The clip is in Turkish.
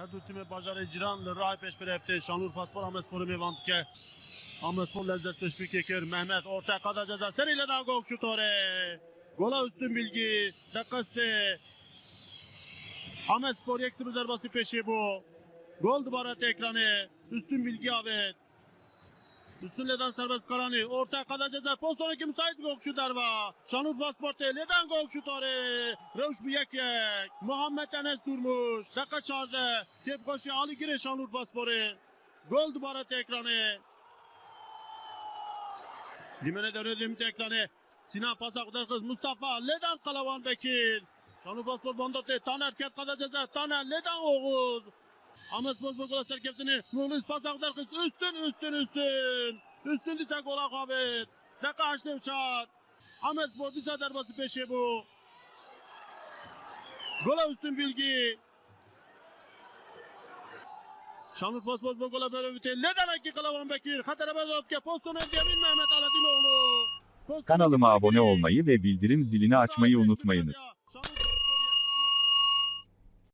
هر دو تیم باجر جیران راه پیش برفته شانور پاسپور آمسپور میواند که آمسپور لذت پیش بکر محمد orta kadar ceza seriyle daha gol şutore. Gola üstün bilgi. Dakikası. Ahmet Spor Yeksir Derbası peşi bu. Gol dubarat ekranı. Üstün bilgi evet. Üstünleden serbest kalanı. Orta kadar ceza. Pozisyonu kim saydı gol şu derva. Şanlıurfa Spor'ta neden gol şutore. Revş yek. Muhammed Enes durmuş. Dakika çağırdı. Tep koşu Ali Gire Şanlıurfa Spor'u. Gol dubarat ekranı. Limene dönelim ekranı. Sinan Pasakudar kız Mustafa. Leden Kalavan Bekir. Şanlıurfa Spor Bondorte. Taner Ket kadar ceza. Taner Leden Oğuz. Ahmet Spor Burgola serkefini. Muhlis Pasakudar kız. Üstün üstün üstün. Üstün dise gola kavet. Dakika açtı çat. Ahmet Spor dise derbası peşi bu. Gola üstün bilgi. Şanlıurfa Spor Burgola böyle üte. Leden Akki Kalavan Bekir. Hatara Bezotke. Pozisyonu Emin Mehmet Aladinoğlu. Kanalıma abone olmayı ve bildirim zilini açmayı unutmayınız.